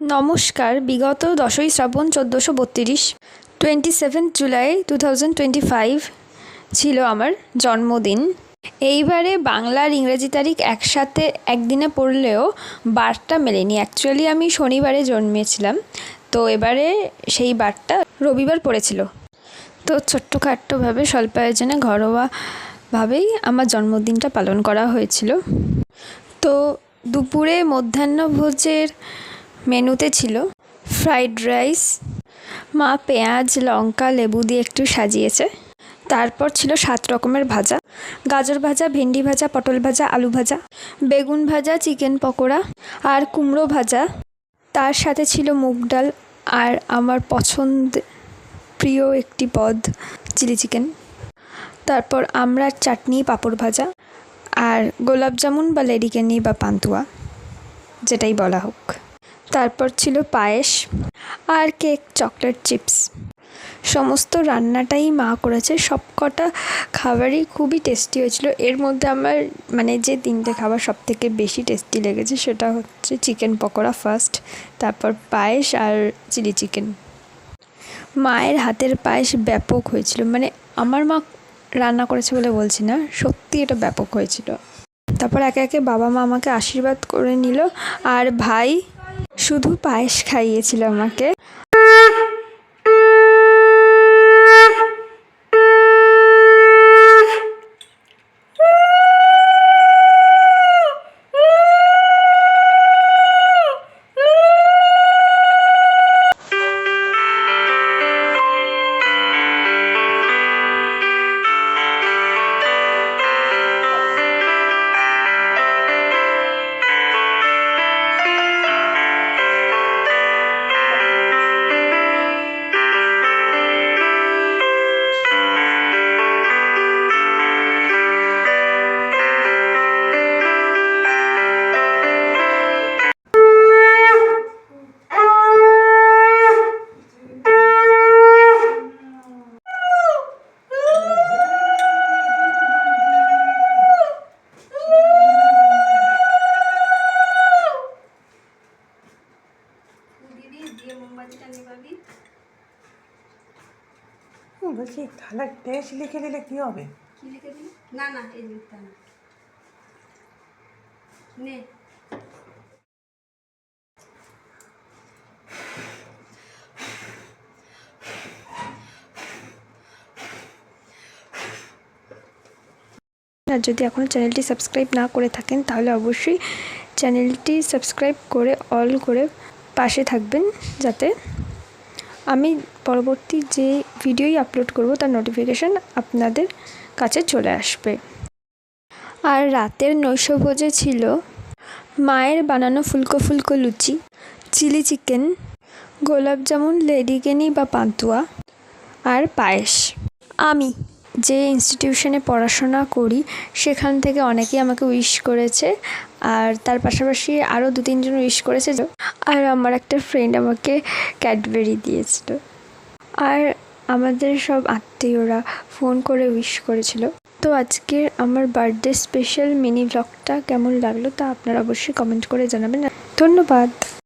নমস্কার। বিগত দশই শ্রাবণ চোদ্দোশো বত্রিশ twenty seventh July two thousand twenty five ছিল আমার জন্মদিন। এইবারে বাংলা আর ইংরেজি তারিখ একসাথে একদিনে পড়লেও বারটা মেলেনি। অ্যাকচুয়ালি আমি শনিবারে জন্মেছিলাম, তো এবারে সেই বারটা রবিবার পড়েছিল। তো ছোট্টখাট্টোভাবে স্বল্প আয়োজনে ঘরোয়াভাবেই আমার জন্মদিনটা পালন করা হয়েছিল। তো দুপুরে মধ্যাহ্নভোজের মেনুতে ছিল ফ্রাইড রাইস, মা পেঁয়াজ, লঙ্কা, লেবু দিয়ে একটু সাজিয়েছে। তারপর ছিল সাত রকমের ভাজা। গাজর ভাজা, ভেন্ডি ভাজা, পটল ভাজা, আলু ভাজা, বেগুন ভাজা, চিকেন পকোড়া আর কুমড়ো ভাজা। তার সাথে ছিল মুগ ডাল আর আমার পছন্দ প্রিয় একটি পদ, চিলি চিকেন। তারপর আমড়ার চাটনি, পাঁপড় ভাজা আর গোলাপ জামুন বা লেডিকেনি বা পান্তুয়া, যেটাই বলা হোক। তারপর ছিল পায়েস আর কেক, চকলেট চিপস। সমস্ত রান্নাটাই মা করেছে। সবকটা খাবারই খুবই টেস্টি হয়েছিল। এর মধ্যে আমার মানে যে তিনটে খাবার সব থেকে বেশি টেস্টি লেগেছে সেটা হচ্ছে চিকেন পকোড়া ফার্স্ট তারপর পায়েস আর চিলি চিকেন মায়ের হাতের পায়েস ব্যাপক হয়েছিল। মানে আমার মা রান্না করেছে বলে বলছি না সত্যি এটা ব্যাপক হয়েছিল। তারপর একে একে বাবা মা আমাকে আশীর্বাদ করে নিল। আর ভাই শুধু পায়েস খাইয়েছিল আমাকে। বলছি টেস্ট লিখে দিলে কি হবে? কি লিখে দিলি? না না এই লিখতে না। নে। আর যদি এখনও চ্যানেলটি সাবস্ক্রাইব না করে থাকেন তাহলে অবশ্যই চ্যানেলটি সাবস্ক্রাইব করে অল করে পাশে থাকবেন যাতে আমি পরবর্তী যে ভিডিওই আপলোড করব, তার নোটিফিকেশান আপনাদের কাছে চলে আসবে। আর রাতের নৈশভোজে ছিল মায়ের বানানো ফুলকো ফুলকো লুচি, চিলি চিকেন, গোলাপ জামুন লেডিকেনি বা পান্তুয়া আর পায়েস। আমি যে ইনস্টিটিউশনে পড়াশোনা করি, সেখান থেকে অনেকেই আমাকে উইশ করেছে, আর তার পাশাপাশি আরও দু তিনজন উইশ করেছে আর আমার একটা ফ্রেন্ড আমাকে ক্যাডবেরি দিয়েছিল। আর আমাদের সব আত্মীয়রা ফোন করে উইশ করেছিল। তো আজকের আমার বার্থডে স্পেশাল মিনি ব্লগটা কেমন লাগল তা আপনারা অবশ্যই কমেন্ট করে জানাবেন। ধন্যবাদ।